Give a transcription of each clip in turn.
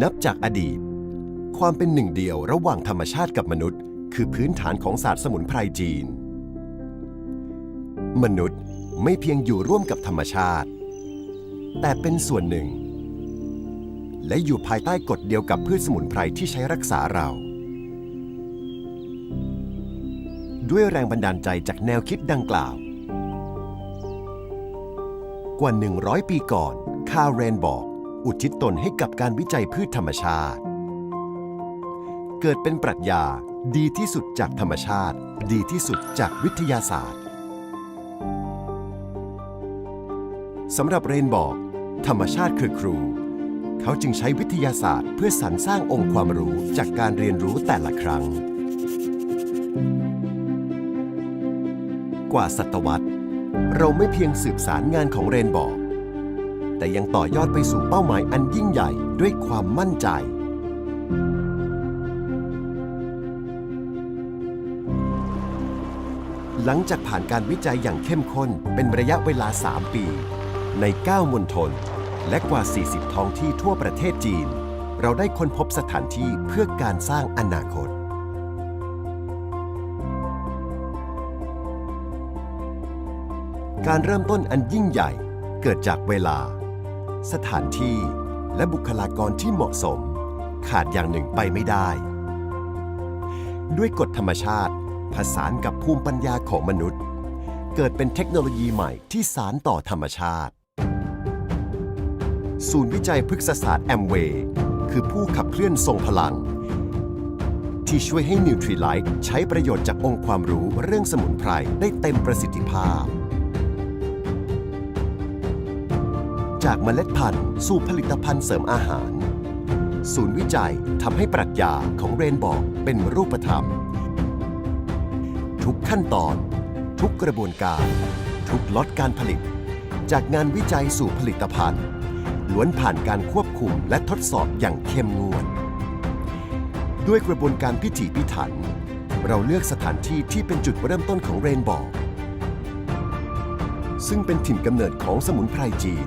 นับจากอดีต ความเป็นหนึ่งเดียวระหว่างธรรมชาติกับมนุษย์ คือพื้นฐานของศาสตร์สมุนไพรจีน มนุษย์ไม่เพียงอยู่ร่วมกับธรรมชาติ แต่เป็นส่วนหนึ่ง และอยู่ภายใต้กฎเดียวกับพืชสมุนไพรที่ใช้รักษาเรา ด้วยแรงบันดาลใจจากแนวคิดดังกล่าว กว่า 100 ปีก่อน คาเรนบอก อุทิศตนให้กับการวิจัยพืชธรรมชาติ เกิดเป็นปรัชญาดีที่สุดจากธรรมชาติ ดีที่สุดจากวิทยาศาสตร์สำหรับเรนบอก ธรรมชาติคือครู เขาจึงใช้วิทยาศาสตร์ เพื่อสรรสร้างองค์ความรู้จากการเรียนรู้แต่ละครั้ง กว่าศตวรรษ เราไม่เพียงสืบสารงานของเรนบอก แต่ยังต่อยอดไปสู่เป้าหมายอันยิ่งใหญ่ด้วยความมั่นใจ หลังจากผ่านการวิจัยอย่างเข้มข้นเป็นระยะเวลา 3 ปี ใน 9 มณฑลและกว่า 40 ท้องที่ทั่วประเทศจีน เราได้ค้นพบสถานที่เพื่อการสร้างอนาคตการเริ่มต้นอันยิ่งใหญ่เกิดจากเวลา สถานที่ และบุคลากรที่เหมาะสม ขาดอย่างหนึ่งไปไม่ได้ ด้วยกฎธรรมชาติผสานกับภูมิปัญญาของมนุษย์ เกิดเป็นเทคโนโลยีใหม่ที่สารต่อธรรมชาติ ศูนย์วิจัยพฤกษศาสตร์แอมเวย์คือผู้ขับเคลื่อนทรงพลัง ที่ช่วยให้นิวทรีไลท์ใช้ประโยชน์จากองค์ความรู้เรื่องสมุนไพรได้เต็มประสิทธิภาพ จากเมล็ดพันธุ์สู่ผลิตภัณฑ์เสริมอาหาร ศูนย์วิจัยทำให้ปรัชญาของเรนบอกเป็นรูปธรรม ทุกขั้นตอน ทุกกระบวนการ ทุกล็อตการผลิต จากงานวิจัยสู่ผลิตภัณฑ์ ล้วนผ่านการควบคุมและทดสอบอย่างเข้มงวด ด้วยกระบวนการพิถีพิถัน เราเลือกสถานที่ที่เป็นจุดเริ่มต้นของเรนบอกซึ่งเป็นถิ่นกำเนิดของสมุนไพรจีน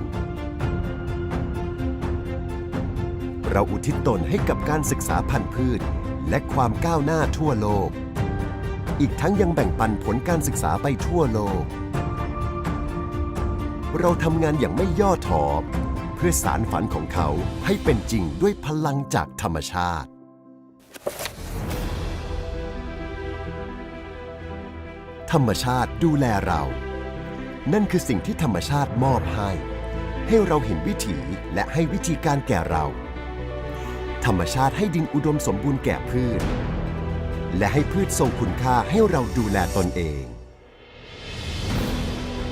เราอุทิศตนให้กับการศึกษาพันธุ์พืช และความก้าวหน้าทั่วโลก อีกทั้งยังแบ่งปันผลการศึกษาไปทั่วโลก เราทำงานอย่างไม่ย่อท้อเพื่อสารฝันของเขาให้เป็นจริงด้วยพลังจากธรรมชาติ ธรรมชาติดูแลเรา นั่นคือสิ่งที่ธรรมชาติมอบให้ ให้เราเห็นวิถีและให้วิธีการแก่เรา ธรรมชาติให้ดินอุดมสมบูรณ์แก่พืช และให้พืชทรงคุณค่าให้เราดูแลตนเอง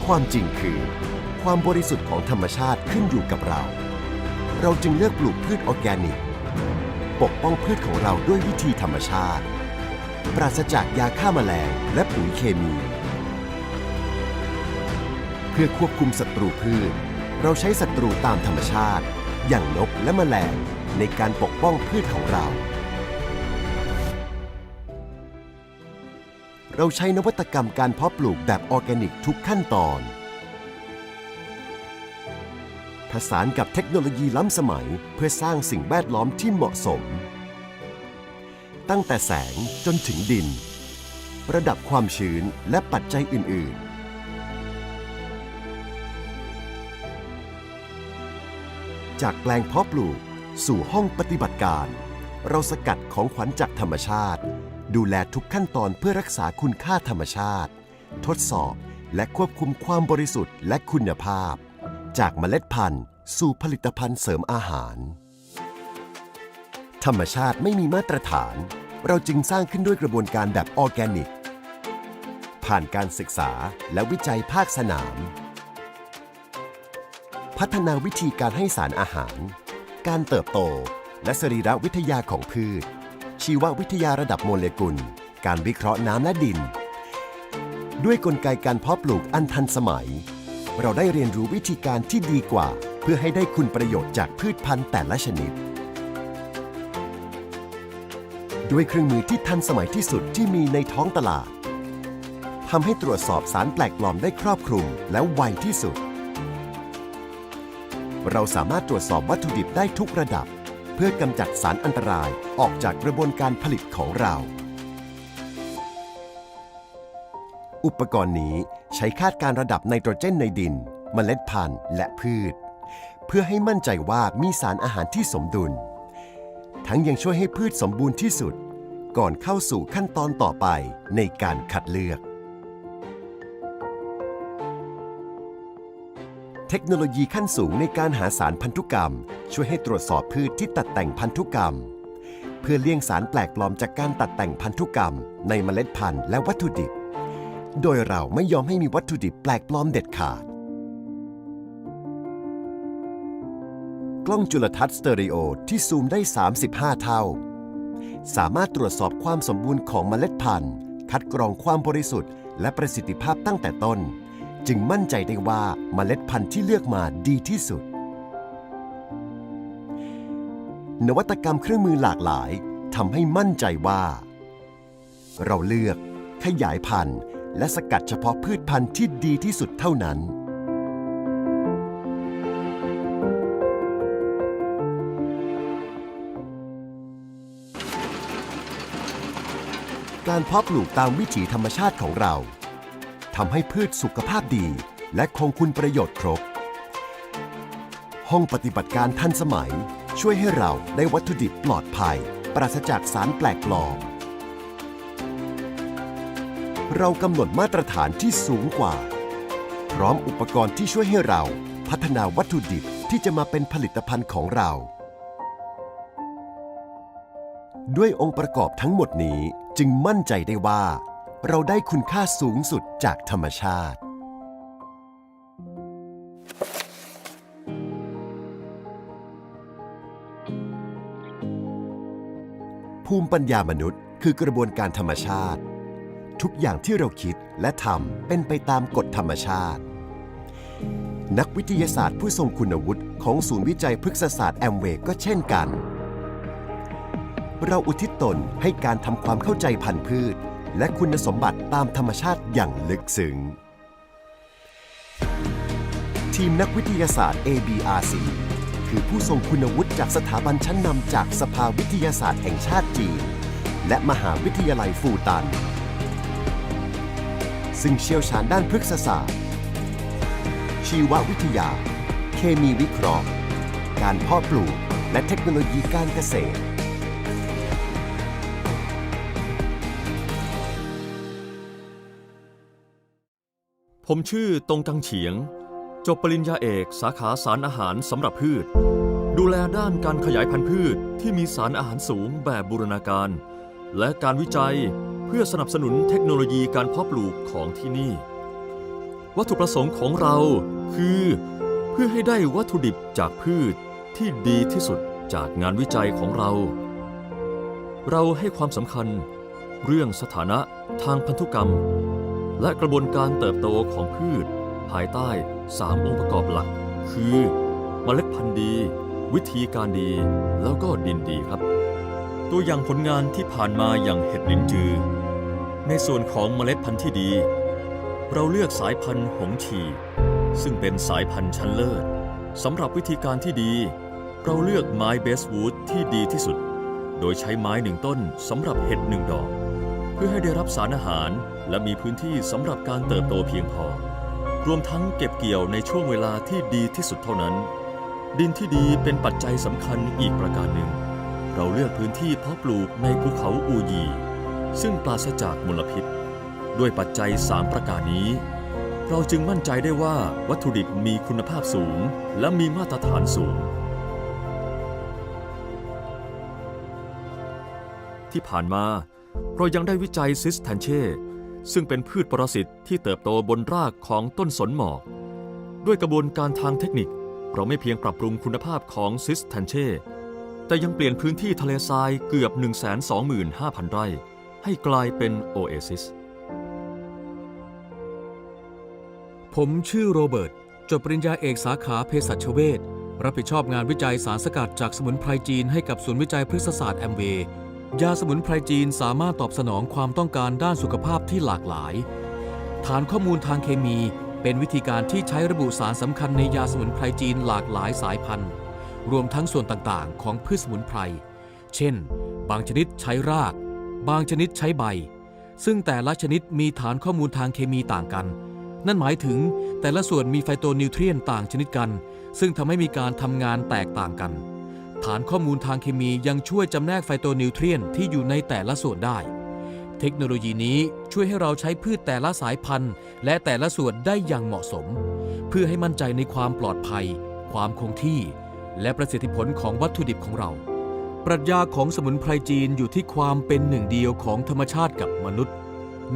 ความจริงคือ ความบริสุทธิ์ของธรรมชาติขึ้นอยู่กับเรา เราจึงเลือกปลูกพืชออร์แกนิก ปกป้องพืชของเราด้วยวิธีธรรมชาติ ปราศจากยาฆ่าแมลงและปุ๋ยเคมี เพื่อควบคุมศัตรูพืช เราใช้ศัตรูตามธรรมชาติ อย่างนกและแมลง ในการปกป้องพืชของเรา เราใช้นวัตกรรมการเพาะปลูกแบบออร์แกนิกทุกขั้นตอน ผสานกับเทคโนโลยีล้ำสมัยเพื่อสร้างสิ่งแวดล้อมที่เหมาะสม ตั้งแต่แสงจนถึงดิน ระดับความชื้นและปัจจัยอื่น ๆจากแปลงเพาะปลูก สู่ห้องปฏิบัติการ เราสกัดของขวัญจากธรรมชาติ ดูแลทุกขั้นตอนเพื่อรักษาคุณค่าธรรมชาติ ทดสอบและควบคุมความบริสุทธิ์และคุณภาพ จากเมล็ดพันธุ์ สู่ผลิตภัณฑ์เสริมอาหาร ธรรมชาติไม่มีมาตรฐาน เราจึงสร้างขึ้นด้วยกระบวนการแบบออร์แกนิก ผ่านการศึกษาและวิจัยภาคสนาม พัฒนาวิธีการให้สารอาหาร การเติบโต และสรีรวิทยาของพืช ชีววิทยาระดับโมเลกุล การวิเคราะห์น้ำและดิน ด้วยกลไกการเพาะปลูกอันทันสมัย เราได้เรียนรู้วิธีการที่ดีกว่า เพื่อให้ได้คุณประโยชน์จากพืชพันธุ์แต่ละชนิด ด้วยเครื่องมือที่ทันสมัยที่สุดที่มีในท้องตลาดทำให้ตรวจสอบสารแปลกปลอมได้ครอบคลุมและไวที่สุด เราสามารถตรวจสอบวัตถุดิบได้ทุกระดับ เพื่อกำจัดสารอันตรายออกจากกระบวนการผลิตของเรา อุปกรณ์นี้ใช้คาดการระดับไนโตรเจนในดินเมล็ดพันธุ์และพืช เพื่อให้มั่นใจว่ามีสารอาหารที่สมดุล ทั้งยังช่วยให้พืชสมบูรณ์ที่สุด ก่อนเข้าสู่ขั้นตอนต่อไปในการคัดเลือก เทคโนโลยีขั้นสูงในการหาสารพันธุกรรม ช่วยให้ตรวจสอบพืชที่ตัดแต่งพันธุกรรม เพื่อเลี่ยงสารแปลกปลอมจากการตัดแต่งพันธุกรรม ในเมล็ดพันธุ์และวัตถุดิบ โดยเราไม่ยอมให้มีวัตถุดิบแปลกปลอมเด็ดขาด กล้องจุลทรรศน์สเตอริโอที่ซูมได้ 35 เท่า สามารถตรวจสอบความสมบูรณ์ของเมล็ดพันธุ์ คัดกรองความบริสุทธิ์และประสิทธิภาพตั้งแต่ต้น จึงมั่นใจได้ว่าเมล็ดพันธุ์ที่เลือกมาดีที่สุด นวัตกรรมเครื่องมือหลากหลายทำให้มั่นใจว่า เราเลือกขยายพันธุ์ และสกัดเฉพาะพืชพันธุ์ที่ดีที่สุดเท่านั้น การเพาะปลูกตามวิถีธรรมชาติของเรา ทำให้พืชสุขภาพดี และคงคุณประโยชน์ครบ ห้องปฏิบัติการทันสมัย ช่วยให้เราได้วัตถุดิบปลอดภัย ปราศจากสารแปลกปลอม เรากำหนดมาตรฐานที่สูงกว่า พร้อมอุปกรณ์ที่ช่วยให้เราพัฒนาวัตถุดิบที่จะมาเป็นผลิตภัณฑ์ของเรา ด้วยองค์ประกอบทั้งหมดนี้จึงมั่นใจได้ว่า เราได้คุณค่าสูงสุดจากธรรมชาติ ภูมิปัญญามนุษย์คือกระบวนการธรรมชาติ ทุกอย่างที่เราคิดและทำเป็นไปตามกฎธรรมชาติ นักวิทยาศาสตร์ผู้ทรงคุณวุฒิของศูนย์วิจัยพฤกษศาสตร์แอมเวย์ก็เช่นกัน เราอุทิศตนให้การทำความเข้าใจพันธุ์พืช และคุณสมบัติตามธรรมชาติอย่างลึกซึ้งทีมนักวิทยาศาสตร์ ABRC คือผู้ทรงคุณวุฒิจากสถาบันชั้นนำจากสภาวิทยาศาสตร์แห่งชาติจีน และมหาวิทยาลัยฟูตัน ซึ่งเชี่ยวชาญด้านพฤกษศาสตร์ ชีววิทยา เคมีวิเคราะห์ การเพาะปลูก และเทคโนโลยีการเกษตร ผมชื่อตงกังเฉียง จบปริญญาเอกสาขาสารอาหารสำหรับพืช ดูแลด้านการขยายพันธุ์พืชที่มีสารอาหารสูงแบบบูรณาการ และการวิจัยเพื่อสนับสนุนเทคโนโลยีการเพาะปลูกของที่นี่ วัตถุประสงค์ของเราคือ เพื่อให้ได้วัตถุดิบจากพืชที่ดีที่สุดจากงานวิจัยของเรา เราให้ความสำคัญเรื่องสถานะทางพันธุกรรม และกระบวนการเติบโตของพืช ภายใต้ 3 องค์ประกอบหลัก คือเมล็ดพันธุ์ดี วิธีการดี แล้วก็ดินดีครับ ตัวอย่างผลงานที่ผ่านมาอย่างเห็ดลินจือ ในส่วนของเมล็ดพันธุ์ที่ดี เราเลือกสายพันธุ์หงฉีซึ่งเป็นสายพันธุ์ชั้นเลิศสำหรับวิธีการที่ดี เราเลือกไม้เบสวูดที่ดีที่สุด โดยใช้ไม้หนึ่งต้นสำหรับเห็ดหนึ่งดอก เพื่อให้ได้รับสารอาหาร และมีพื้นที่สำหรับการเติบโตเพียงพอ รวมทั้งเก็บเกี่ยวในช่วงเวลาที่ดีที่สุดเท่านั้น ดินที่ดีเป็นปัจจัยสำคัญอีกประการหนึ่ง เราเลือกพื้นที่เพาะปลูกในภูเขาอูยี ซึ่งปราศจากมลพิษ ด้วยปัจจัย 3 ประการนี้ เราจึงมั่นใจได้ว่าวัตถุดิบมีคุณภาพสูง และมีมาตรฐานสูงที่ผ่านมา เรายังได้วิจัยซิสแทนเช่ ซึ่งเป็นพืชปรสิตที่เติบโตบนรากของต้นสนหมอก ด้วยกระบวนการทางเทคนิค เราไม่เพียงปรับปรุงคุณภาพของซิสแทนเช่ แต่ยังเปลี่ยนพื้นที่ทะเลทรายเกือบ 125,000 ไร่ ให้กลายเป็นโอเอซิสผมชื่อโรเบิร์ต จบปริญญาเอกสาขาเภสัชเวชรับผิดชอบงานวิจัยสารสกัดจากสมุนไพรจีนให้กับศูนย์วิจัยพฤกษศาสตร์แอมเวย์ ยาสมุนไพรจีนสามารถตอบสนองความต้องการด้านสุขภาพที่หลากหลาย ฐานข้อมูลทางเคมีเป็นวิธีการที่ใช้ระบุสารสำคัญในยาสมุนไพรจีนหลากหลายสายพันธุ์ รวมทั้งส่วนต่างๆ ของพืชสมุนไพร เช่น บางชนิดใช้ราก บางชนิดใช้ใบ ซึ่งแต่ละชนิดมีฐานข้อมูลทางเคมีต่างกัน นั่นหมายถึงแต่ละส่วนมีไฟโตนิวเทรียนต่างชนิดกัน ซึ่งทำให้มีการทำงานแตกต่างกัน ฐานข้อมูลทางเคมียังช่วยจำแนกไฟโตนิวเทรียนที่อยู่ในแต่ละส่วนได้ เทคโนโลยีนี้ช่วยให้เราใช้พืชแต่ละสายพันธุ์ และแต่ละส่วนได้อย่างเหมาะสม เพื่อให้มั่นใจในความปลอดภัย ความคงที่ และประสิทธิผลของวัตถุดิบของเรา ปรัชญาของสมุนไพรจีนอยู่ที่ความเป็นหนึ่งเดียวของธรรมชาติกับมนุษย์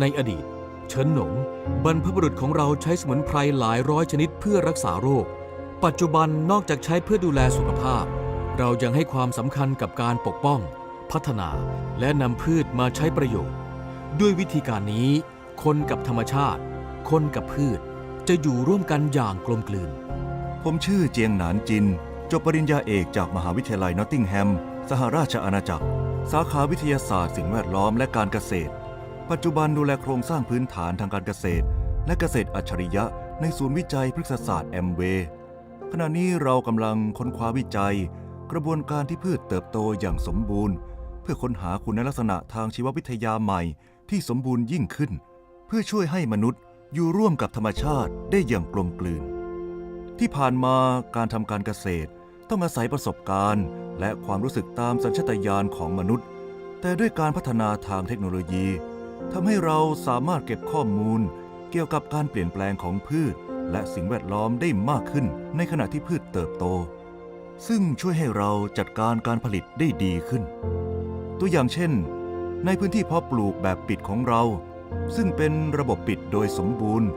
ในอดีต เฉินหนง บรรพบุรุษของเราใช้สมุนไพรหลายร้อยชนิดเพื่อรักษาโรค ปัจจุบันนอกจากใช้เพื่อดูแลสุขภาพ เรายังให้ความสำคัญกับการปกป้อง พัฒนาและนำพืชมาใช้ประโยชน์ ด้วยวิธีการนี้ คนกับธรรมชาติ คนกับพืช จะอยู่ร่วมกันอย่างกลมกลืน ผมชื่อเจียงหนานจิน จบปริญญาเอกจากมหาวิทยาลัยนอตติงแฮม สหราชอาณาจักร สาขาวิทยาศาสตร์สิ่งแวดล้อมและการเกษตร ปัจจุบันดูแลโครงสร้างพื้นฐานทางการเกษตร และเกษตรอัจฉริยะ ในศูนย์วิจัยพฤกษศาสตร์แอมเวย์ขณะนี้เรากำลังค้นคว้าวิจัย กระบวนการที่พืชเติบโตอย่างสมบูรณ์ เพื่อค้นหาคุณลักษณะทางชีววิทยาใหม่ที่สมบูรณ์ยิ่งขึ้น เพื่อช่วยให้มนุษย์อยู่ร่วมกับธรรมชาติได้อย่างกลมกลืน ที่ผ่านมาการทำการเกษตร ต้องอาศัยประสบการณ์ และความรู้สึกตามสัญชาตญาณของมนุษย์ แต่ด้วยการพัฒนาทางเทคโนโลยีทำให้เราสามารถเก็บข้อมูล เกี่ยวกับการเปลี่ยนแปลงของพืช และสิ่งแวดล้อมได้มากขึ้นในขณะที่พืชเติบโต ซึ่งช่วยให้เราจัดการการผลิตได้ดีขึ้น ตัวอย่างเช่น ในพื้นที่เพาะปลูกแบบปิดของเรา ซึ่งเป็นระบบปิดโดยสมบูรณ์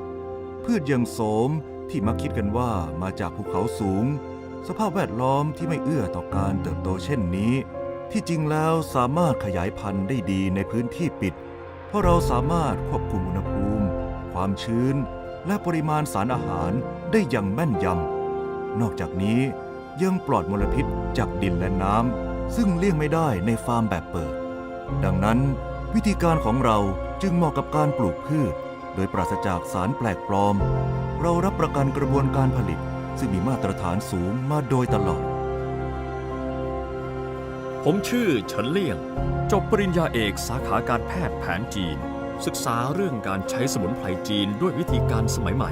พืชอย่างโสมที่มักคิดกันว่ามาจากภูเขาสูง สภาพแวดล้อมที่ไม่เอื้อต่อการเติบโตเช่นนี้ ที่จริงแล้วสามารถขยายพันธุ์ได้ดีในพื้นที่ปิด เพราะเราสามารถควบคุมอุณหภูมิ ความชื้น และปริมาณสารอาหารได้อย่างแม่นยำนอกจากนี้ ยังปลอดมลพิษจากดินและน้ำซึ่งเลี่ยงไม่ได้ในฟาร์มแบบเปิด ดังนั้นวิธีการของเราจึงเหมาะกับการปลูกพืช โดยปราศจากสารแปลกปลอม เรารับประกันกระบวนการผลิต ซึ่งมีมาตรฐานสูงมาโดยตลอด ผมชื่อเฉินเลี่ยง จบปริญญาเอกสาขาการแพทย์แผนจีน ศึกษาเรื่องการใช้สมุนไพรจีนด้วยวิธีการสมัยใหม่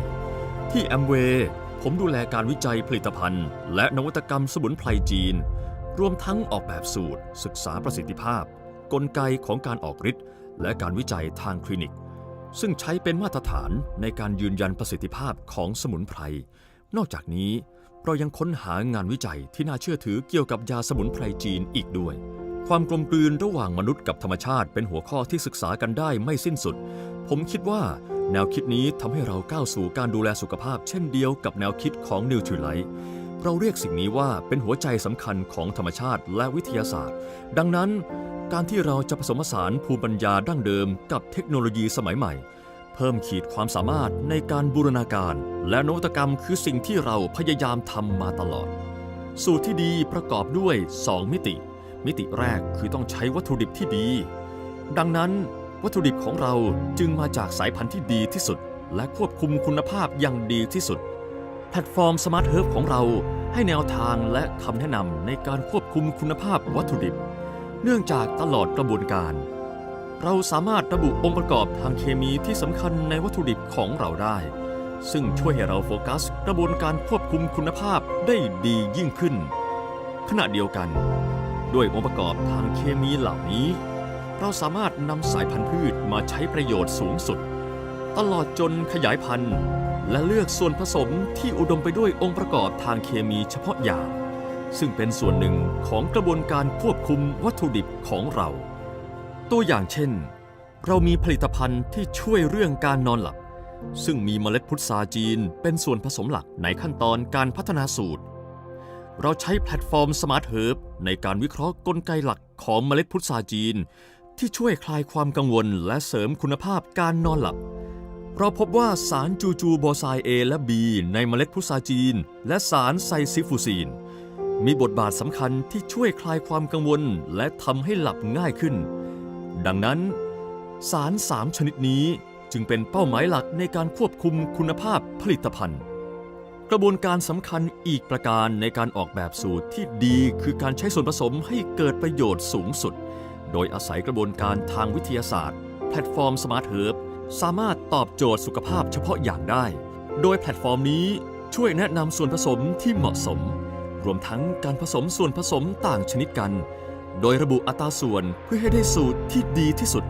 ที่แอมเวย์ ผมดูแลการวิจัยผลิตภัณฑ์ และนวัตกรรมสมุนไพรจีน รวมทั้งออกแบบสูตร ศึกษาประสิทธิภาพ กลไกของการออกฤทธิ์และการวิจัยทางคลินิก ซึ่งใช้เป็นมาตรฐานในการยืนยันประสิทธิภาพของสมุนไพร นอกจากนี้เรายังค้นหางานวิจัยที่น่าเชื่อถือเกี่ยวกับยาสมุนไพรจีนอีกด้วย ความกลมกลืนระหว่างมนุษย์กับธรรมชาติเป็นหัวข้อที่ศึกษากันได้ไม่สิ้นสุด ผมคิดว่า แนวคิดนี้ทำให้เราก้าวสู่การดูแลสุขภาพ เช่นเดียวกับแนวคิดของนิวทริไลท์เราเรียกสิ่งนี้ว่าเป็นหัวใจสำคัญของธรรมชาติและวิทยาศาสตร์ ดังนั้นการที่เราจะผสมผสานภูมิปัญญาดั้งเดิมกับเทคโนโลยีสมัยใหม่ เพิ่มขีดความสามารถในการบูรณาการ และนวัตกรรมคือสิ่งที่เราพยายามทำมาตลอด สูตรที่ดีประกอบด้วย 2 มิติ มิติแรกคือต้องใช้วัตถุดิบที่ดี ดังนั้น วัตถุดิบของเราจึงมาจากสายพันธุ์ที่ดีที่สุด และควบคุมคุณภาพอย่างดีที่สุด แพลตฟอร์ม Smart Herb ของเราให้แนวทางและคำแนะนำในการควบคุมคุณภาพวัตถุดิบ เนื่องจากตลอดกระบวนการ เราสามารถระบุองค์ประกอบทางเคมีที่สำคัญในวัตถุดิบของเราได้ ซึ่งช่วยให้เราโฟกัสกระบวนการควบคุมคุณภาพได้ดียิ่งขึ้น ขณะเดียวกัน ด้วยองค์ประกอบทางเคมีเหล่านี้ เราสามารถนำสายพันธุ์พืชมาใช้ประโยชน์สูงสุด ตลอดจนขยายพันธุ์ และเลือกส่วนผสมที่อุดมไปด้วยองค์ประกอบทางเคมีเฉพาะอย่าง ซึ่งเป็นส่วนหนึ่งของกระบวนการควบคุมวัตถุดิบของเรา ตัวอย่างเช่น เรามีผลิตภัณฑ์ที่ช่วยเรื่องการนอนหลับ ซึ่งมีเมล็ดพุทราจีนเป็นส่วนผสมหลักในขั้นตอนการพัฒนาสูตร เราใช้แพลตฟอร์ม Smart Herb ในการวิเคราะห์กลไกหลักของเมล็ดพุทราจีน ที่ช่วยคลายความกังวลและเสริมคุณภาพการนอนหลับ เราพบว่าสารจูจูโบไซเอและ B ในเมล็ดพุทราจีน และสารไซซิฟูซีน มีบทบาทสำคัญที่ช่วยคลายความกังวลและทำให้หลับง่ายขึ้น ดังนั้น สาร3ชนิดนี้จึงเป็นเป้าหมายหลักในการควบคุมคุณภาพผลิตภัณฑ์ กระบวนการสำคัญอีกประการในการออกแบบสูตรที่ดีคือการใช้ส่วนผสมให้เกิดประโยชน์สูงสุด โดยอาศัยกระบวนการทางวิทยาศาสตร์ แพลตฟอร์ม Smart Herb สามารถตอบโจทย์สุขภาพเฉพาะอย่างได้ โดยแพลตฟอร์มนี้ช่วยแนะนำส่วนผสมที่เหมาะสม รวมทั้งการผสมส่วนผสมต่างชนิดกัน โดยระบุอัตราส่วนเพื่อให้ได้สูตรที่ดีที่สุด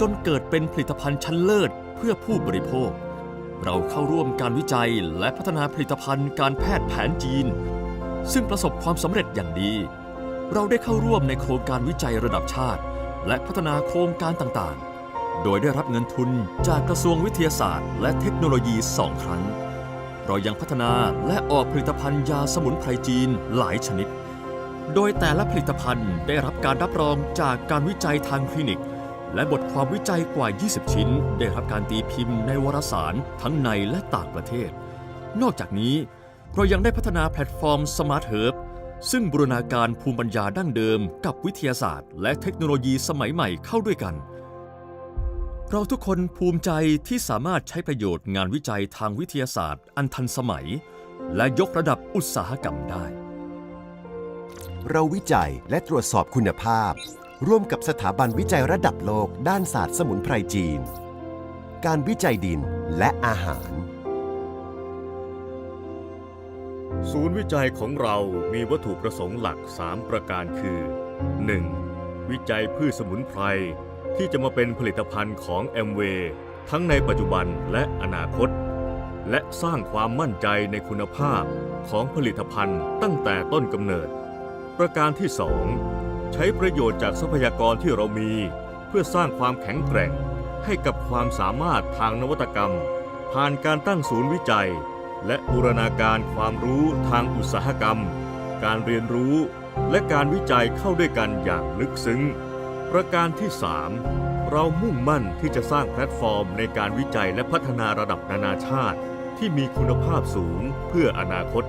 จนเกิดเป็นผลิตภัณฑ์ชั้นเลิศเพื่อผู้บริโภค เราเข้าร่วมการวิจัยและพัฒนาผลิตภัณฑ์การแพทย์แผนจีน ซึ่งประสบความสำเร็จอย่างดี เราได้เข้าร่วมในโครงการวิจัยระดับชาติ และพัฒนาโครงการต่างๆ โดยได้รับเงินทุนจากกระทรวงวิทยาศาสตร์ และเทคโนโลยีสองครั้ง เรายังพัฒนาและออกผลิตภัณฑ์ยาสมุนไพรจีนหลายชนิด โดยแต่ละผลิตภัณฑ์ได้รับการรับรองจากการวิจัยทางคลินิก และบทความวิจัยกว่า 20 ชิ้น ได้รับการตีพิมพ์ในวารสารทั้งในและต่างประเทศ นอกจากนี้เรายังได้พัฒนาแพลตฟอร์ม Smart Herb ซึ่งบูรณาการภูมิปัญญาดั้งเดิมกับวิทยาศาสตร์ และเทคโนโลยีสมัยใหม่เข้าด้วยกัน เราทุกคนภูมิใจที่สามารถใช้ประโยชน์งานวิจัยทางวิทยาศาสตร์ อันทันสมัย และยกระดับอุตสาหกรรมได้ เราวิจัยและตรวจสอบคุณภาพ ร่วมกับสถาบันวิจัยระดับโลกด้านศาสตร์สมุนไพรจีน การวิจัยดินและอาหาร ศูนย์วิจัยของเรามีวัตถุประสงค์หลัก 3 ประการคือ 1. วิจัยพืชสมุนไพร ที่จะมาเป็นผลิตภัณฑ์ของแอมเวย์ทั้งในปัจจุบันและอนาคต และสร้างความมั่นใจในคุณภาพของผลิตภัณฑ์ตั้งแต่ต้นกำเนิด ประการที่ 2 ใช้ประโยชน์จากทรัพยากรที่เรามี เพื่อสร้างความแข็งแกร่งให้กับความสามารถทางนวัตกรรม ผ่านการตั้งศูนย์วิจัย และบูรณาการความรู้ทางอุตสาหกรรม การเรียนรู้ และการวิจัยเข้าด้วยกันอย่างลึกซึ้ง ประการที่ 3 เรามุ่งมั่นที่จะสร้างแพลตฟอร์มในการวิจัยและพัฒนาระดับนานาชาติ ที่มีคุณภาพสูงเพื่ออนาคต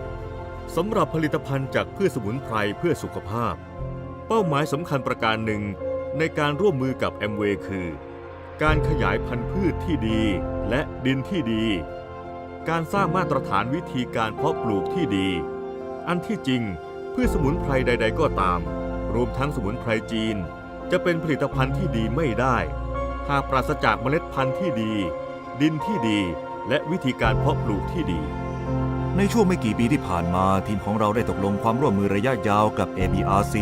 สำหรับผลิตภัณฑ์จากพืชสมุนไพรเพื่อสุขภาพ เป้าหมายสำคัญประการหนึ่ง ในการร่วมมือกับแอมเวย์คือ การขยายพันธุ์พืชที่ดีและดินที่ดี การสร้างมาตรฐานวิธีการเพาะปลูกที่ดี อันที่จริงพืชสมุนไพรใด ๆ ก็ตาม รวมทั้งสมุนไพรจีน จะเป็นผลิตภัณฑ์ที่ดีไม่ได้ หากปราศจากเมล็ดพันธุ์ที่ดี ดินที่ดี และวิธีการเพาะปลูกที่ดี ในช่วงไม่กี่ปีที่ผ่านมาทีมของเราได้ตกลงความร่วมมือระยะยาวกับ ABRC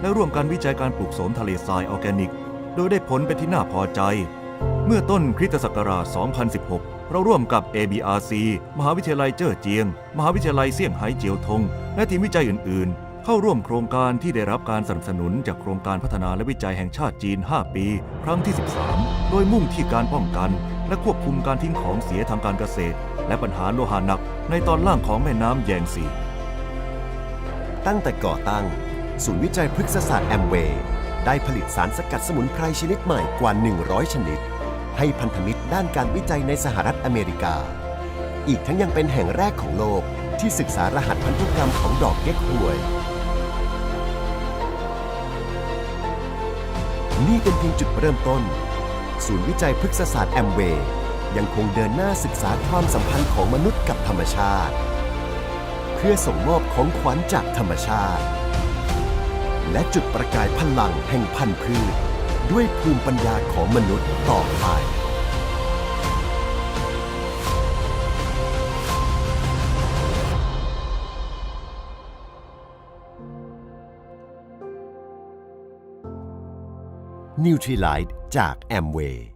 และร่วมกันวิจัยการปลูกโสมทะเลทรายออร์แกนิก โดยได้ผลเป็นที่น่าพอใจ เมื่อต้นคริสตศักราช 2016 เราร่วมกับ ABRC มหาวิทยาลัยเจ้อเจียง มหาวิทยาลัยเซี่ยงไฮ้เจียวทง และทีมวิจัยอื่น ๆ เข้าร่วมโครงการที่ได้รับการสนับสนุนจากโครงการพัฒนาและวิจัยแห่งชาติจีน 5 ปี ครั้งที่ 13 โดยมุ่งที่การป้องกัน และควบคุมการทิ้งของเสียทางการเกษตร และปัญหาโลหะหนักในตอนล่างของแม่น้ำแยงซีตั้งแต่ก่อตั้ง ศูนย์วิจัยพฤกษศาสตร์แอมเวย์ได้ผลิตสารสกัดสมุนไพรชนิดใหม่กว่า 100 ชนิด ให้พันธมิตรด้านการวิจัยในสหรัฐอเมริกา อีกทั้งยังเป็นแห่งแรกของโลกที่ศึกษารหัสพันธุกรรมของดอกเก๊กฮวย นี่เป็นเพียงจุดเริ่มต้น ศูนย์วิจัยพฤกษศาสตร์แอมเวย์ยังคงเดินหน้าศึกษาความสัมพันธ์ของมนุษย์กับธรรมชาติ เพื่อส่งมอบของขวัญจากธรรมชาติ และจุดประกายพลังแห่งพันธุ์พืช ด้วยภูมิปัญญาของมนุษย์ต่อไปนิวทรีไลท์จากแอมเวย์